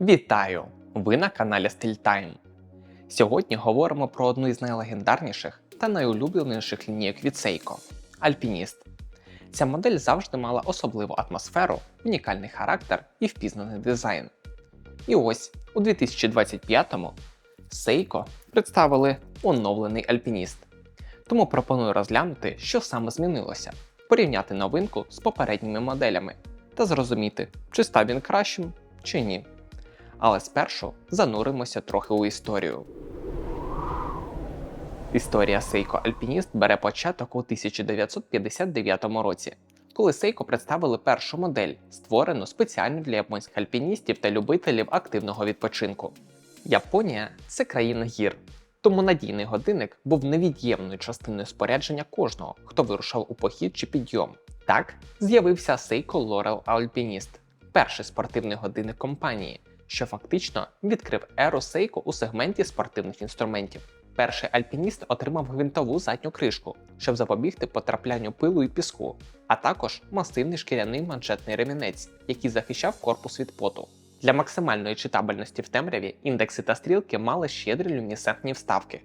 Вітаю! Ви на каналі StillTime. Сьогодні говоримо про одну із найлегендарніших та найулюбленіших лінійок від Seiko – Alpinist. Ця модель завжди мала особливу атмосферу, унікальний характер і впізнаний дизайн. І ось у 2025-му Seiko представили оновлений Alpinist. Тому пропоную розглянути, що саме змінилося, порівняти новинку з попередніми моделями та зрозуміти, чи став він кращим чи ні. Але спершу зануримося трохи у історію. Історія Seiko Alpinist бере початок у 1959 році, коли Seiko представили першу модель, створену спеціально для японських альпіністів та любителів активного відпочинку. Японія це країна гір, тому надійний годинник був невід'ємною частиною спорядження кожного, хто вирушав у похід чи підйом. Так з'явився Seiko Laurel Alpinist, перший спортивний годинник компанії, що фактично відкрив еру Seiko у сегменті спортивних інструментів. Перший альпініст отримав гвинтову задню кришку, щоб запобігти потраплянню пилу і піску, а також масивний шкіряний манжетний ремінець, який захищав корпус від поту. Для максимальної читабельності в темряві індекси та стрілки мали щедрі люмінесцентні вставки.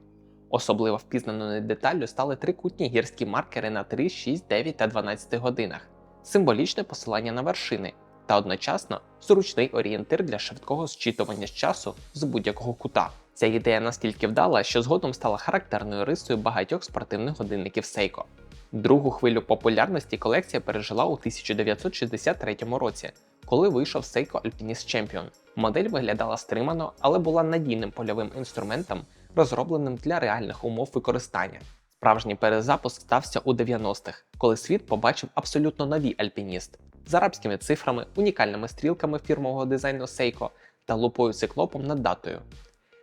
Особливо впізнаною деталлю стали трикутні гірські маркери на 3, 6, 9 та 12 годинах, символічне посилання на вершини та одночасно зручний орієнтир для швидкого зчитування з часу з будь-якого кута. Ця ідея настільки вдала, що згодом стала характерною рисою багатьох спортивних годинників Seiko. Другу хвилю популярності колекція пережила у 1963 році, коли вийшов Seiko Alpinist Champion. Модель виглядала стримано, але була надійним польовим інструментом, розробленим для реальних умов використання. Справжній перезапуск стався у 90-х, коли світ побачив абсолютно нові альпініст з арабськими цифрами, унікальними стрілками фірмового дизайну Seiko та лупою циклопом над датою.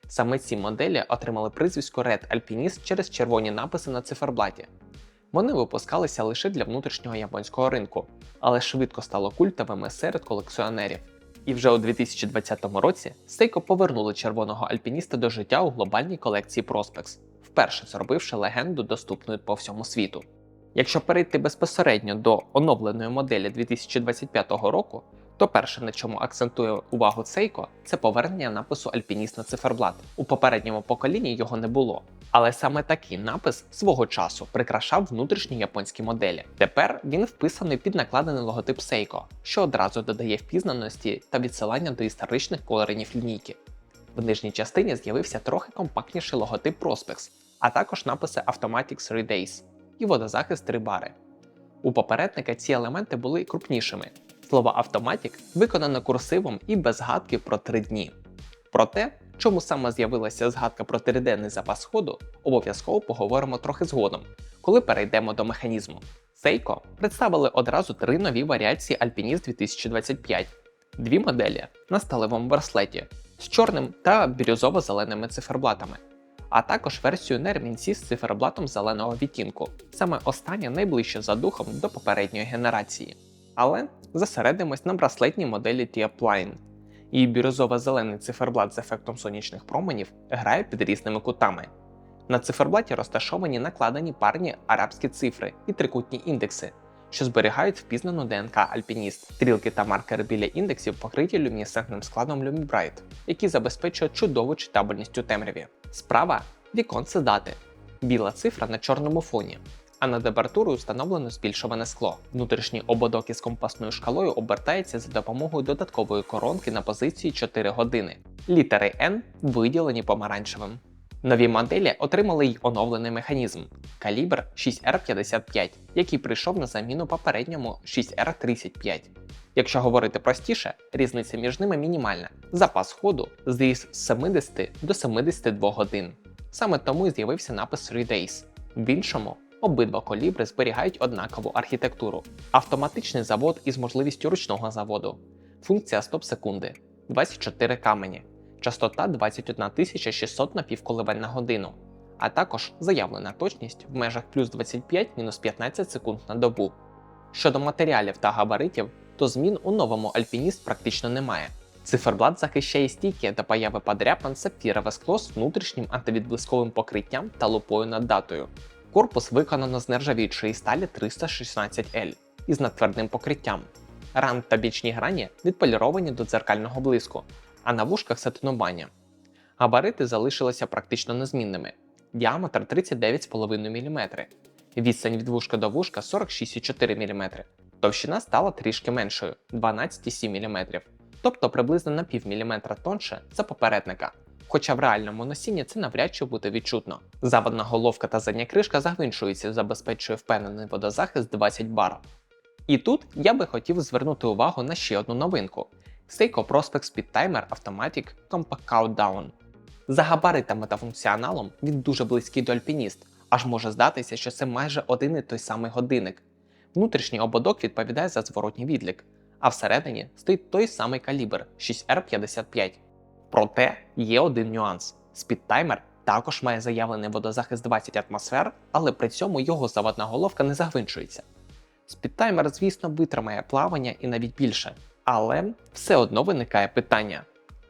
Саме ці моделі отримали прізвисько Red Alpinist через червоні написи на циферблаті. Вони випускалися лише для внутрішнього японського ринку, але швидко стало культовими серед колекціонерів. І вже у 2020 році Seiko повернули червоного альпініста до життя у глобальній колекції Prospex, вперше зробивши легенду доступною по всьому світу. Якщо перейти безпосередньо до оновленої моделі 2025 року, то перше, на чому акцентує увагу Seiko, це повернення напису Альпініст на циферблат. У попередньому поколінні його не було. Але саме такий напис свого часу прикрашав внутрішні японські моделі. Тепер він вписаний під накладений логотип Seiko, що одразу додає впізнаності та відсилання до історичних колоринів лінійки. В нижній частині з'явився трохи компактніший логотип Prospex, а також написи Automatics 3 Days і водозахист 3 бари. У попередника ці елементи були крупнішими. Слово автоматік виконано курсивом і без згадки про 3 дні. Про те, чому саме з'явилася згадка про триденний запас ходу, обов'язково поговоримо трохи згодом, коли перейдемо до механізму. Seiko представили одразу три нові варіації Alpinist 2025, дві моделі на сталевому браслеті з чорним та бірюзово-зеленими циферблатами, а також версію на з циферблатом зеленого відтінку. Саме остання найближче за духом до попередньої генерації. Але зосередимось на браслетній моделі T-Upline. Її бірюзово-зелений циферблат з ефектом сонячних променів грає під різними кутами. На циферблаті розташовані накладені парні арабські цифри і трикутні індекси, що зберігають впізнану ДНК Альпініст. Стрілки та маркери біля індексів покриті люмінесцентним складом LumiBright, який забезпечує чудову читабельність у темряві. Справа віконце дати, біла цифра на чорному фоні. А над абертурою встановлено збільшуване скло. Внутрішній ободок із компасною шкалою обертається за допомогою додаткової коронки на позиції 4 години. Літери N виділені помаранчевим. Нові моделі отримали й оновлений механізм калібр 6R55, який прийшов на заміну попередньому 6R35. Якщо говорити простіше, різниця між ними мінімальна. Запас ходу зріс з 70 до 72 годин. Саме тому і з'явився напис 3 Days. В іншому обидва колібри зберігають однакову архітектуру, автоматичний завод із можливістю ручного заводу, функція стоп секунди, 24 камені, частота 21 600 напівколивань на годину, а також заявлена точність в межах плюс 25 мінус 15 секунд на добу. Щодо матеріалів та габаритів, то змін у новому альпініст практично немає. Циферблат захищає стійки до появи подряпин сапфірове скло з внутрішнім антивідблисковим покриттям та лупою над датою. Корпус виконано з нержавіючої сталі 316L із надтвердим покриттям. Ран та бічні грані відполіровані до дзеркального блиску, а на вушках сатинування. Габарити залишилися практично незмінними. Діаметр 39,5 мм, відстань від вушка до вушка 46,4 мм. Товщина стала трішки меншою 12,7 мм, тобто приблизно на пів міліметра тонше за попередника. Хоча в реальному носінні це навряд чи буде відчутно. Заводна головка та задня кришка загвинчуються, забезпечує впевнений водозахист 20 бар. І тут я би хотів звернути увагу на ще одну новинку: Seiko Prospex Speed Timer Automatic Compact Countdown. За габаритами та функціоналом він дуже близький до Alpinist, аж може здатися, що це майже один і той самий годинник. Внутрішній ободок відповідає за зворотній відлік, а всередині стоїть той самий калібр 6R55. Проте є один нюанс: спідтаймер також має заявлений водозахист 20 атмосфер, але при цьому його заводна головка не загвинчується. Спідтаймер, звісно, витримає плавання і навіть більше, але все одно виникає питання: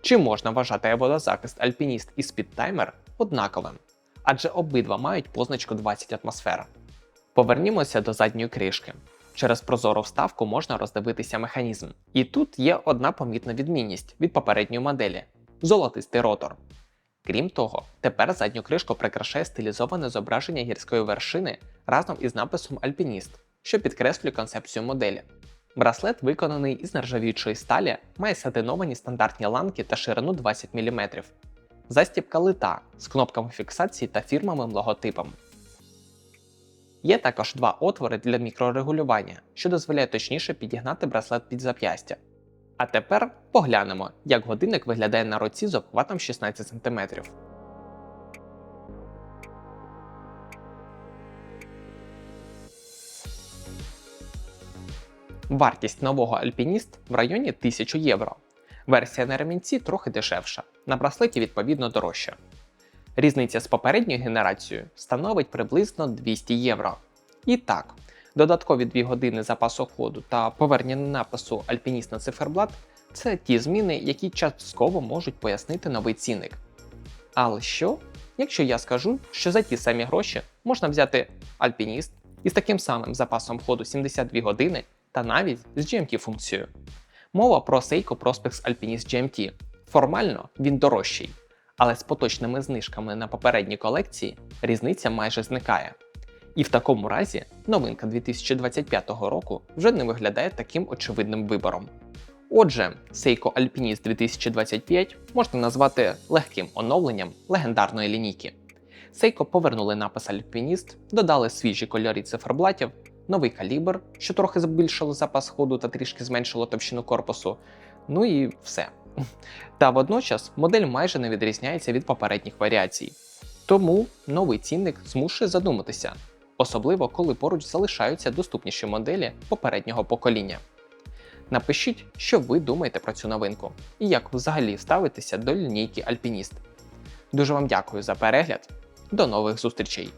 чи можна вважати водозахист альпініст і спідтаймер однаковим? Адже обидва мають позначку 20 атмосфер. Повернімося до задньої кришки. Через прозору вставку можна роздивитися механізм. І тут є одна помітна відмінність від попередньої моделі золотистий ротор. Крім того, тепер задню кришку прикрашає стилізоване зображення гірської вершини разом із написом Альпініст, що підкреслює концепцію моделі. Браслет, виконаний із нержавіючої сталі, має сатиновані стандартні ланки та ширину 20 мм. Застібка лита з кнопками фіксації та фірмовим логотипом. Є також два отвори для мікрорегулювання, що дозволяє точніше підігнати браслет під зап'ястя. А тепер поглянемо, як годинник виглядає на руці з обхватом 16 см. Вартість нового альпініст в районі 1000 євро. Версія на ремінці трохи дешевша, на браслеті відповідно дорожча. Різниця з попередньою генерацією становить приблизно 200 євро. І так, додаткові 2 години запасу ходу та повернення напису Альпініст на циферблат це ті зміни, які частково можуть пояснити новий цінник. Але що, якщо я скажу, що за ті самі гроші можна взяти альпініст із таким самим запасом ходу 72 години та навіть з GMT-функцією? Мова про Seiko Prospex Alpinist GMT. Формально він дорожчий, але з поточними знижками на попередні колекції різниця майже зникає. І в такому разі новинка 2025 року вже не виглядає таким очевидним вибором. Отже, Seiko Alpinist 2025 можна назвати легким оновленням легендарної лінійки. Seiko повернули напис Alpinist, додали свіжі кольори циферблатів, новий калібр, що трохи збільшило запас ходу та трішки зменшило товщину корпусу. Ну і все. Та водночас модель майже не відрізняється від попередніх варіацій. Тому новий цінник змушує задуматися, особливо коли поруч залишаються доступніші моделі попереднього покоління. Напишіть, що ви думаєте про цю новинку і як взагалі ставитеся до лінійки Альпініст. Дуже вам дякую за перегляд. До нових зустрічей!